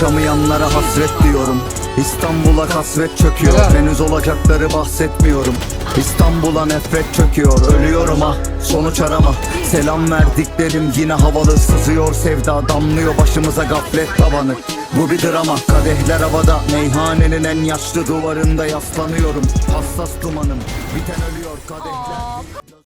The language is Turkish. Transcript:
zamanlara hasret diyorum. İstanbul'a kasvet çöküyor. Henüz olacakları bahsetmiyorum. İstanbul'a nefret çöküyor. Ölüyorum ah sonuç arama. Selam verdiklerim yine havalı. Sızıyor sevda damlıyor başımıza gaflet tabanı. Bu bir drama. Kadehler havada. Meyhanenin en yaşlı duvarında yaslanıyorum. Hassas dumanım. Biten ölüyor kadehler.